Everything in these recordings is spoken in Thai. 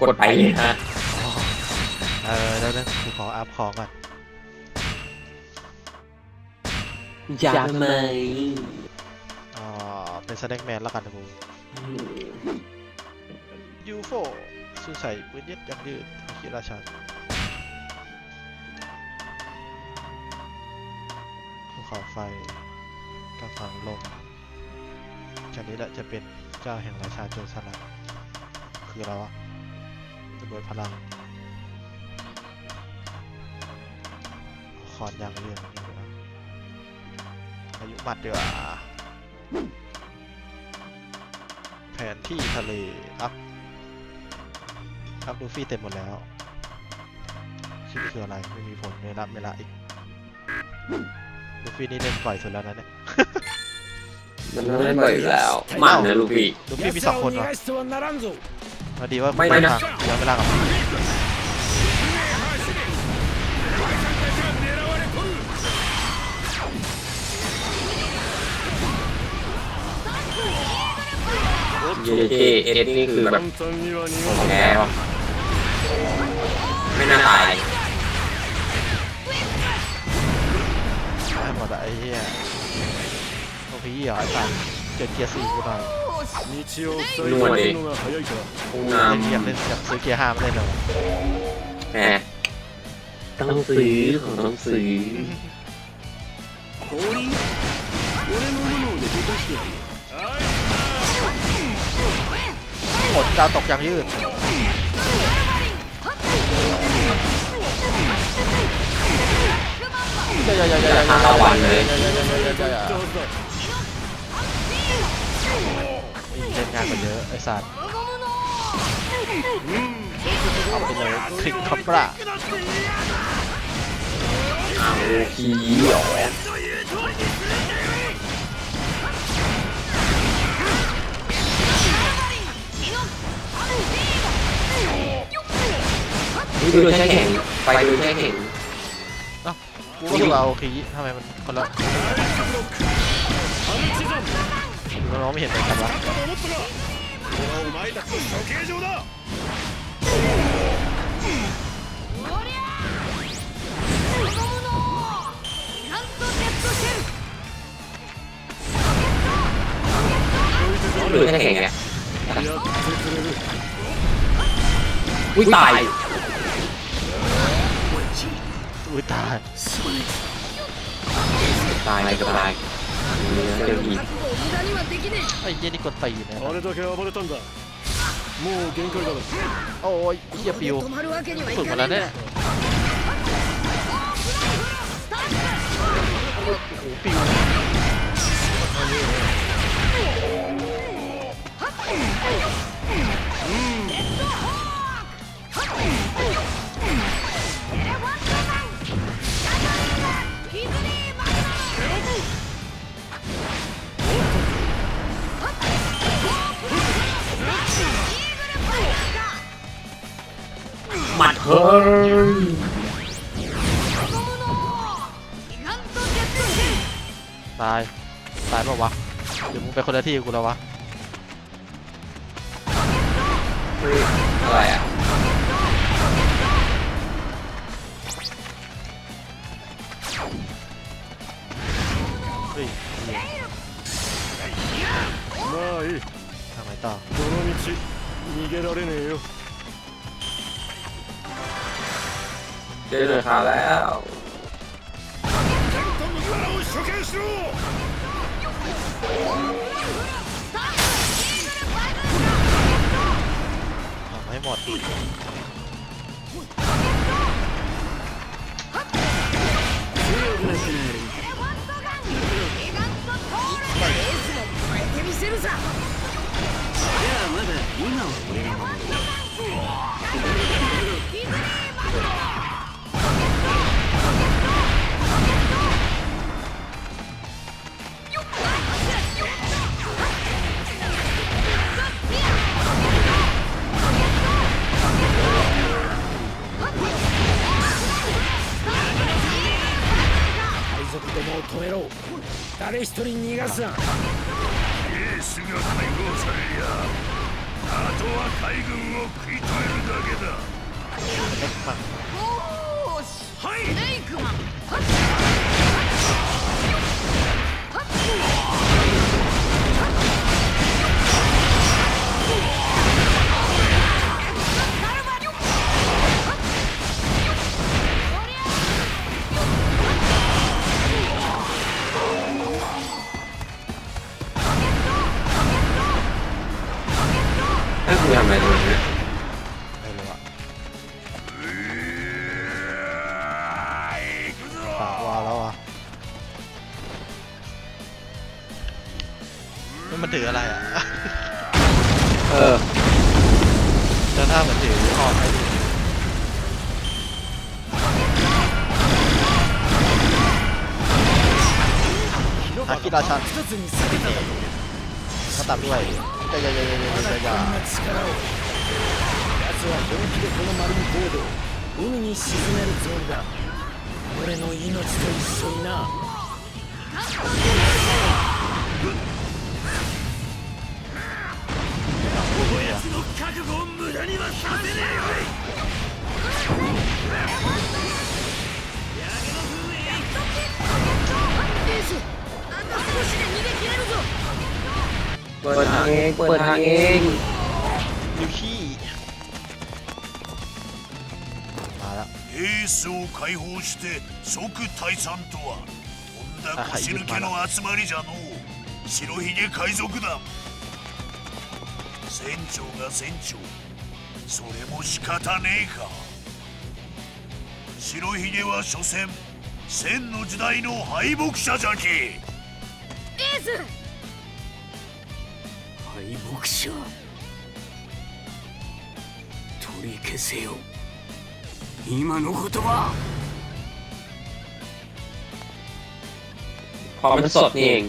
กดไปเลยฮะเออแล้วนะกูขออัพของก่อนอยากไหมอ๋อเป็นสแน็คแมนแล้วกันนะกูยูโฟสู้ใส่ปืนยึดยังยืดขีราชันภูเขาไฟกระฝังลมจากนี้แหละจะเป็นเจ้าแห่งราชาโจรสลัดคืออะไรวะ ระเบิดพลังขอนยังเรื่องอายุมัดเดือแผนที่ทะเล อัพ อัพลูฟี่เต็มหมดแล้วชื่อคืออะไร ไม่มีผลไม่รับไม่ละอีกลูฟี่นี่เล่นปล่อยสุดแล้วนะเนี่ยมันเล่นล่อยแล้วมาเนี่ยลูฟี่ลูฟี่มีสองคนเหรอ พอดีว่าไม่นะ ทางย้อนเวลากับมาเยเจเอ็ดนี่คือแบบแง่วไม่น่าตายได้หมดอะไอ้เหี้ยโอ้พี่เหรอไอ้สัตว์เกียร์เกียร์สี่กูหน่อย นวดดิหน้อยากเล่นอยากซื้อเกียร์ห้ามาเล่เหรอำแหมต้องซื้อของต้องซื้อผลดาวตกอย่างยืดอย่าอย่าอย่าอย เล่นงานกว่าเยอะไอ้สัตว์เอาไปเลยคลิกคอมปราเอาขี้หยอนี่ดูใช่แข็นไปดูใช่แข็นอ้าวพวกเราขี้ทำไมมันคนละ น้องไม่เห็นเลยครับวะดูไม่ได้แข่งไงอุ้ยตายอุ้ยตายตายตาย はいゲリコ対ね。あれだけ暴れたんだ。もう限界だ。ろおおいいやぴよそうだね。ピヨ เนี่ยโอ้โหปิวหมัดเฮ้ยตาย ตายเปล่าวะ เดี๋ยวมึงไปคนละที่กูแล้ววะ อะไรอะ ข่าวแล้ว トムからを処刑しろ ทำให้หมด 海賊ども を止めろ。誰一人逃がすな。エースが解放されりゃあとは海軍を食い止めるだけだ。レイはい。レイクマン มันถืออะไรอะ เออจะถ้ามันถือออกไปดิอากิราชันถ้าตามด้วย いやいやいやいやいやいや奴は本気でこの丸のボードを海に沈めるつもりだ俺の命と一緒にな เปิดทางเองเปิดทางเอง ยูชี่มาแล้ว エースを解放して即退散とはとんだ腰抜けの集まりじゃのう白ひげ海賊団船長が船長それも仕方ねえか白ひげは所詮千の時代の敗北者じゃきエース 敗北者取り消せよ今の言葉 พอมันสดนี่เอง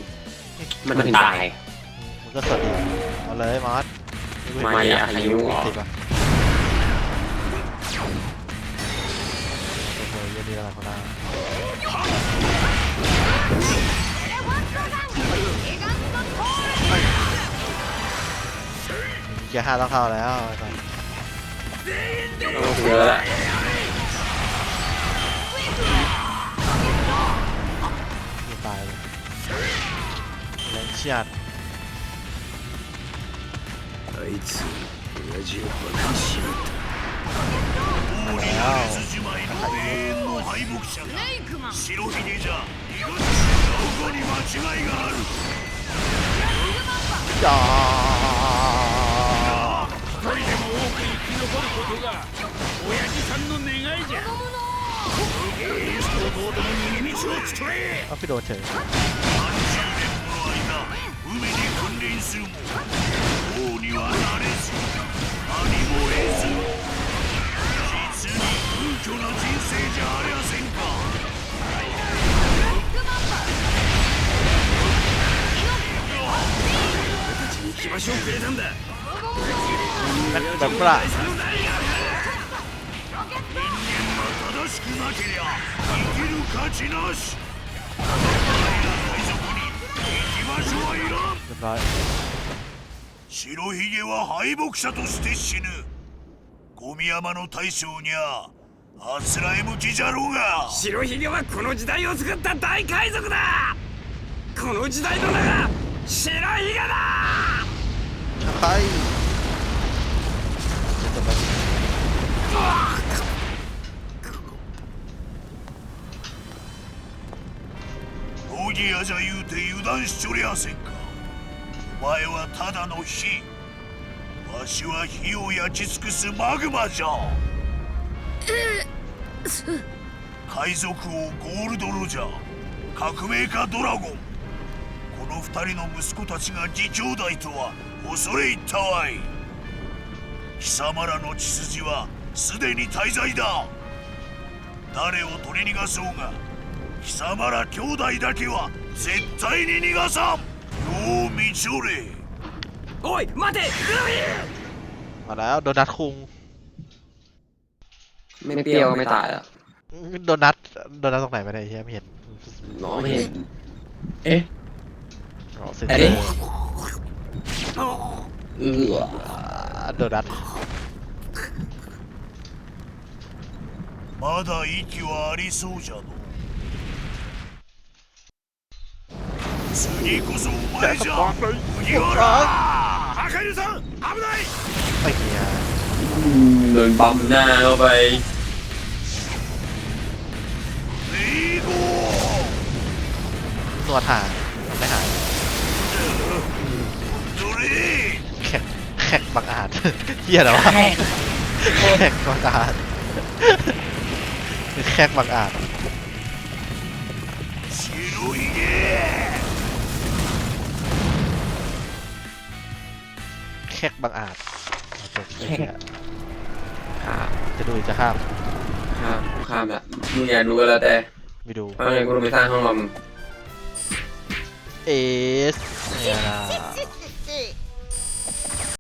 มันถึงตาย มันก็สวัสดีเอาเลยมาร์ท มาอย่าอายุเหรอ ติดป่ะโอ้โหเยันดีอะไรคนนั้น เกียร์ห้าต้องเข้าแล้วไอ้สัส ต้องเยอะแหละ ไม่ตายเลยแรงเชียด あいつ親父をバカにしやがった王になれずじまいの永遠の敗北者がレイクマン白ひげじゃ逃がすどこに間違いがあるじゃ ことが親父さんの願いじゃどう。でも逃げ道を作れアピロ海で訓練するも王にはなれず何も得ず実に空虚な人生じゃありませんかんだらけりゃ生きる価値なし。戦いい白ひげは敗北者として死ぬ。ゴミ山の大将にゃあつらい向きじゃろうが。白ひげはこの時代を作った大海賊だ。この時代の名が白ひげだ。はい道着屋じゃ言うて油断しちょりゃせんか。お前はただの火。わしは火を焼き尽くすマグマじゃ。海賊王ゴールドロジャー。革命家ドラゴン。この二人の息子たちが義兄弟とは恐れ入ったわい貴様らの血筋はすでに大罪だ。誰を取り逃がそうが貴様ら兄弟だけは絶対に逃がさんよう見ちょれおい待てルフィ มาแล้วโดนัทคุง ไม่เปรี้ยวไม่ตายอ่ะ โดนัทโดนัทตรงไหนไม่ได้เฮียไม่เห็น น้องไม่เห็นเอ๊ะ อ๋อเซ็น อัน เซอ นี้ ร์ เออ อ่าโดนัท まだ息はありそうじゃの 次こそお前じゃ麦わら赤犬さん危ない ไอ้เหี้ย อืมโดนบัมหน้าเข้าไป レイゴ นวดหายไม่หาย ドレイ แขกแขกบังอาจ เหี้ยเหรอวะแขกบังอาจแขกบังอาจ แขกบังอาจเอาจบไอ้เหี้ยข้ามจะดูหรือจะข้ามข้ามข้ามละมึงอยากดูก็แล้วแต่ไปดูเพราะงั้นกูต้องไปสร้างห้องรอมึงเอสเนี่ยนะ